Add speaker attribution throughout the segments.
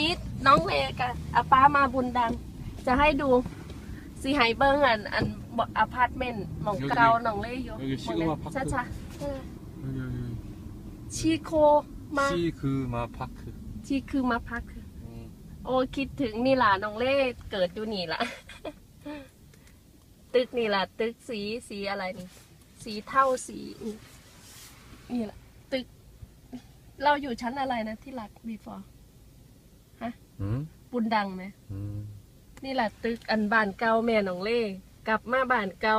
Speaker 1: นี้น้องเวกับอาป้ามาบุญดัง จะให้ดูสีไฮเบิร์งอันอันอพาร์ตเมนต์หมองเกาหนองเล่ยอ
Speaker 2: ยู่
Speaker 1: ช้ช้ชี
Speaker 2: โคมา
Speaker 1: ชีคือมา
Speaker 2: พักคือ
Speaker 1: ชีคือมาพัก
Speaker 2: คือ
Speaker 1: โอ้คิดถึงนี่ล่ะน้องเล่เกิดดูนี่ล่ะ ตึกนี่ล่ะ ตึกสีสีอะไรนี่ สีเท่าสีนี่ล่ะ ตึก เราอยู่ชั้นอะไรนะที่หลัก before
Speaker 2: 음?
Speaker 1: บุญดังไหม
Speaker 2: 음.
Speaker 1: นี่แหละตึกอันบ้านเก่าแม่น้องเล่กลับมาบ้านเก่า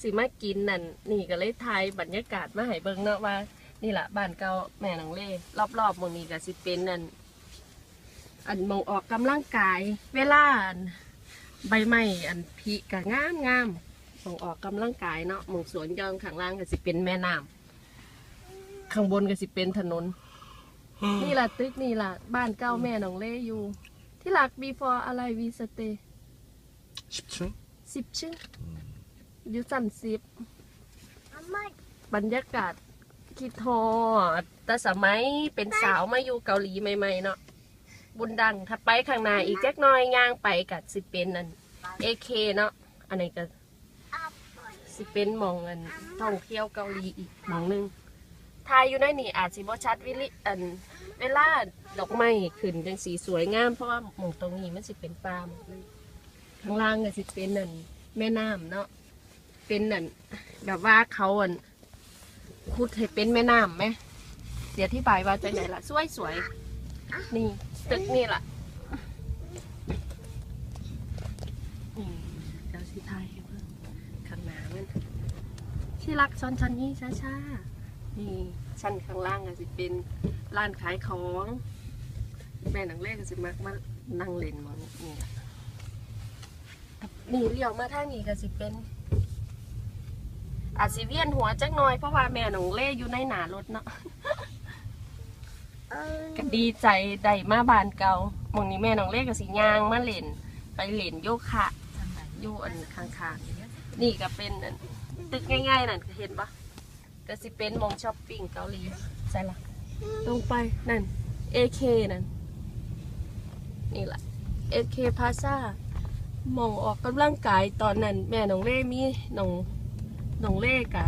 Speaker 1: สิมากินนั่นนี่ก็เลยถ่ายบรรยากาศมาให้เบิ่งเนาะว่า นี่แหละบ้านเก่าแม่น้องเล่รอบๆหมองนี้ก็สิเป็นนั่นอันหมองออกกำลังกาย เวลาอันใบไม้อันพีก็งามงามหมองออกกำลังกายเนาะหมองสวนยางข้างล่างก็สิเป็นแม่น้ำข้างบนก็สิเป็นถนน นี่แหละตึกนี่แหละบ้านเก่าแม่น้องเล่อยู่ ที่หลัก before อะไรวีสเต
Speaker 2: 10 층?
Speaker 1: สิบชื่ออยู่สันสิบ บรรยากาศคิดฮอด แต่สมัยเป็นสาวมาอยู่เกาหลีใหม่ๆเนาะบุญดังถ้าไปข้างหน้าอีกจักหน้อยย่างไปกับสิเป็นนั่นเอเคเนาะอันนี้ก็สิเป็นหมองอันท่องเที่ยวเกาหลีอีกหมองหนึง ทายอยู่ในนี่อาจสิบ่ชัดวิลิอันเวลาดอกไม้ขึ้นจังสีสวยงามเพราะว่าหมองตรงนี้มันสิเป็นป่าหมข้างล่างก็สิเป็นนั่นแม่น้ำเนาะเป็นนั่นแบบว่าเขาอันขุดให้เป็นแม่น้ำไหมเดี๋ยวที่บายว่าจะไหนล่ะสวยสวยนี่ตึกนี่ล่ะนี่เดี๋ยวสิทยให้เพิ่งข้างหน้ามันที่รักชั้นชั้นนี้ช้าๆ นี่ชั้นข้างล่างก็สิเป็นร้านขายของ แม่หนังเลขก็สิมักมานั่งเล่นหมองนี่ล่ะนี่เลี้ยวมาทางนี้ก็สิเป็น อาจสิเวียนหัวจักหน่อยเพราะว่าแม่หนองเล่อยู่ในหนารถเนาะ ก็ดีใจได้มาบ้านเก่าหมองนี้แม่หนองเล่ก็สิย่างมาเล่น ไปเล่นโยคะอยู่อันข้างๆนี่ก็เป็นอันตึกง่ายๆนั่นเห็นปะ ก็สิเป็นหมองช้อปปิ้งเกาหลีใช่ละลงไปนั่น AK นั่น นี่แหละ AK Plaza หมองออกกำลังกายตอนนั้น แม่หนองเล่มีหนองน้องเล่กะ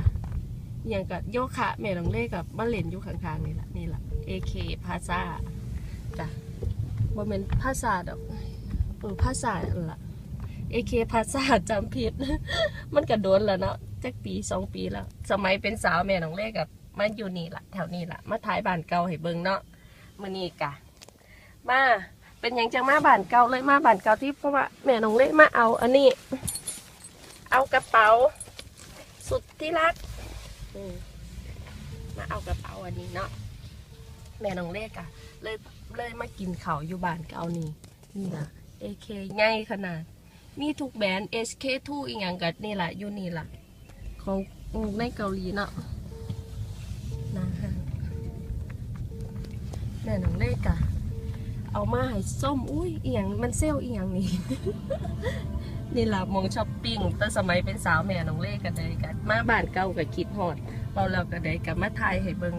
Speaker 1: อย่างกับโยคะแม่น้องเล่กับมาเล่นอยู่ข้างๆนี่แหละนี่แหละ AK ภาษาจ้ะบ่เป็นภาษาดอกเออภาษาอันละ AK ภาษาจำผิด มันก็โดนแล้วเนาะ จักปีสองปีแล้ว สมัยเป็นสาวแม่น้องเล่กับมาอยู่นี่ละแถวนี้ละมาถ่ายบ้านเก่าให้เบิ่งเนาะมื้อนี้กะ มาเป็นยังจังมาบ้านเก่าเลยมาบ้านเก่าที่เพราะว่าแม่น้องเล่มาเอา อันนี้ เอากระเป๋า สุดที่รักมาเอากระเป๋าอันนี้เนาะแม่น้องเลขอะเลยเลยมากินเขาอยู่บ้านเก่านี่นี่ละ AK ใหญ่ายขนาดมีทุกแบรนด์ SK2 อีกอย่างกันี่แหละอยู่นี่แหละ ของในเกาหลีเนาะนะฮะแม่น้องเลขอะเอามาให้ส้มอุ้ยเอียงมันเซลเอียงนี่ นี่ล่ะมองช้อปปิ้งแต่สมัยเป็นสาวแม่น้องเล่กันเลยกันมาบ้านเก่ากับคิดหอดเราเราก็ได้กับมาไทยให้เบิง